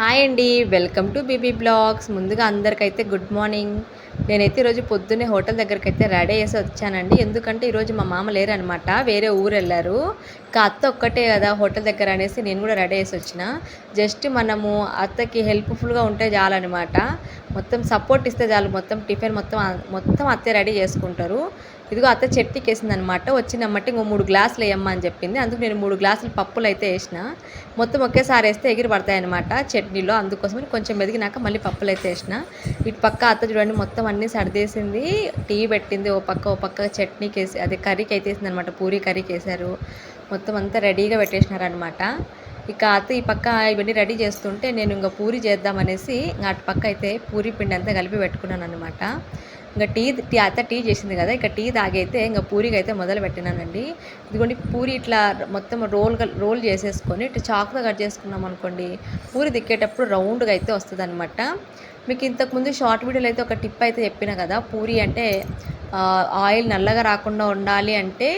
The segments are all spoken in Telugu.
హాయ్ అండి వెల్కమ్ టు బీబీ బ్లాగ్స్. ముందుగా అందరికైతే గుడ్ మార్నింగ్. నేనైతే ఈరోజు పొద్దున్నే హోటల్ దగ్గరికి అయితే రెడీ చేసి వచ్చానండి. ఎందుకంటే ఈరోజు మా మామ లేరనమాట వేరే ఊరు వెళ్ళారు ఇంకా అత్త ఒక్కటే కదా హోటల్ దగ్గర అనేసి నేను కూడా రెడీ చేసి వచ్చిన. జస్ట్ మనము అత్తకి హెల్ప్ఫుల్గా ఉంటే చాలన్నమాట. మొత్తం సపోర్ట్ ఇస్తే చాలు మొత్తం టిఫిన్ మొత్తం మొత్తం అత్తే రెడీ చేసుకుంటారు. ఇదిగో అత్త చట్నీకి అనమాట వచ్చిందన్నమాట ఇంకో మూడు గ్లాసులు వేయమ్మా అని చెప్పింది. అందుకు నేను మూడు గ్లాసులు పప్పులు అయితే వేసిన. మొత్తం ఒకేసారి వేస్తే ఎగిరి పడతాయి అనమాట చట్నీలో అందుకోసమని కొంచెం ఎదిగినాక మళ్ళీ పప్పులు అయితే వేసిన. ఇటు పక్క అత్త చూడండి మొత్తం అన్నీ సర్దేసింది. టీ పెట్టింది ఓ పక్క ఓ పక్క చట్నీకి వేసి అదే కర్రీకి అయితే వేసింది అనమాట పూరి కర్రీకి వేసారు మొత్తం అంతా రెడీగా పెట్టేసినారనమాట ఇక అత్త ఈ పక్క ఇవన్నీ రెడీ చేస్తుంటే నేను ఇంకా పూరి చేద్దామనేసి అటు పక్క అయితే పూరి పిండి అంతా కలిపి పెట్టుకున్నాను అనమాట ఇంకా టీ టీ అత్త టీ చేసింది కదా ఇక టీ తాగైతే ఇంకా పూరికి అయితే మొదలు పెట్టినానండి. ఇదిగోండి పూరి ఇట్లా మొత్తం రోల్ రోల్ చేసేసుకొని ఇట్లా చాకుగా కట్ చేసుకున్నాం అనుకోండి పూరి దిక్కేటప్పుడు రౌండ్గా అయితే వస్తుంది అనమాట మీకు ఇంతకుముందు షార్ట్ వీడియోలో అయితే ఒక టిప్ అయితే చెప్పిన కదా పూరి అంటే ఆయిల్ నల్లగా రాకుండా ఉండాలి అంటే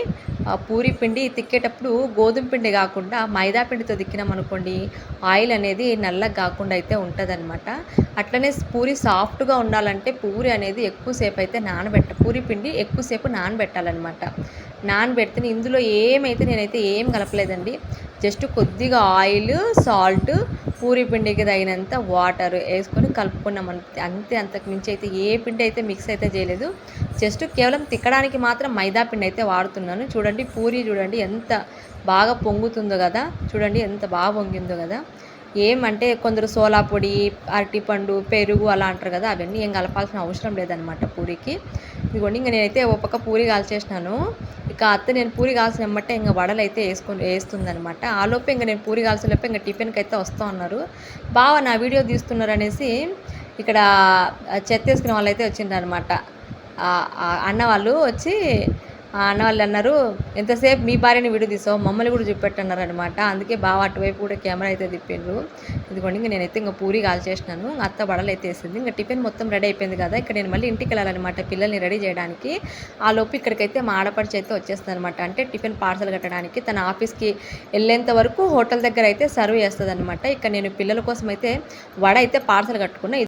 పూరి పిండి తిక్కేటప్పుడు గోధుమ పిండి కాకుండా మైదా పిండితో తిక్కినాం అనుకోండి ఆయిల్ అనేది నల్లగా కాకుండా అయితే ఉంటుందన్నమాట. అట్లనే పూరి సాఫ్ట్గా ఉండాలంటే పూరి అనేది ఎక్కువసేపు అయితే నానబెట్ట పూరి పిండి ఎక్కువసేపు నానబెట్టాలన్నమాట. నానబెడితే ఇందులో ఏమైతే నేనైతే ఏం కలపలేదండి జస్ట్ కొద్దిగా ఆయిల్ సాల్ట్ పూరి పిండికి తగినంత వాటర్ వేసుకొని కలుపుకున్నాం అంతే అంతకు మించి అయితే ఏ పిండి అయితే మిక్స్ అయితే చేయలేదు. జస్ట్ కేవలం తిక్కడానికి మాత్రం మైదా పిండి అయితే వాడుతున్నాను. చూడండి పూరి చూడండి ఎంత బాగా పొంగుతుందో కదా. చూడండి ఎంత బాగా పొంగిందో కదా. ఏమంటే కొందరు సోలా పొడి అరటిపండు పెరుగు అలా అంటారు కదా అవన్నీ ఏం కలపాల్సిన అవసరం లేదనమాట పూరికి. ఇదిగోండి ఇంకా నేనైతే ఒక పక్క పూరి కాల్చేసినాను. ఇక అత్త నేను పూరి కాల్సిన వెంబటే ఇంకా వడలు అయితే వేసుకొని వేస్తుందనమాట ఆలోపే ఇంకా నేను పూరి కాల్చలేపే ఇంకా టిఫిన్కి అయితే వస్తూ ఉన్నారు. బాగా నా వీడియో తీస్తున్నారు అనేసి ఇక్కడ చెత్త వేసుకునే వాళ్ళు అయితే వచ్చిండ్రనమాట అన్న వాళ్ళు వచ్చి అన్న వాళ్ళు అన్నారు ఎంతసేపు మీ భార్యని విడుదీసావు? మమ్మల్ని కూడా చూపెట్టన్నారు అనమాట అందుకే బాగా అటువైపు కూడా కెమెరా అయితే తిప్పిండ్రు. ఇదిగోండి ఇంకా నేనైతే ఇంకా పూరి కాల్చేసినాను అత్త బడలు అయితే వేసింది. ఇంకా టిఫిన్ మొత్తం రెడీ అయిపోయింది కదా ఇక్కడ నేను మళ్ళీ ఇంటికి వెళ్ళాలన్నమాట పిల్లల్ని రెడీ చేయడానికి. ఆ లోపు ఇక్కడికైతే మా ఆడపడిచి అయితే వచ్చేస్తుంది అనమాట అంటే టిఫిన్ పార్సల్ కట్టడానికి తన ఆఫీస్కి వెళ్ళేంత వరకు హోటల్ దగ్గర అయితే సర్వ్ చేస్తుంది అనమాట ఇక్కడ నేను పిల్లల కోసం అయితే వడ అయితే పార్సల్ కట్టుకున్నా.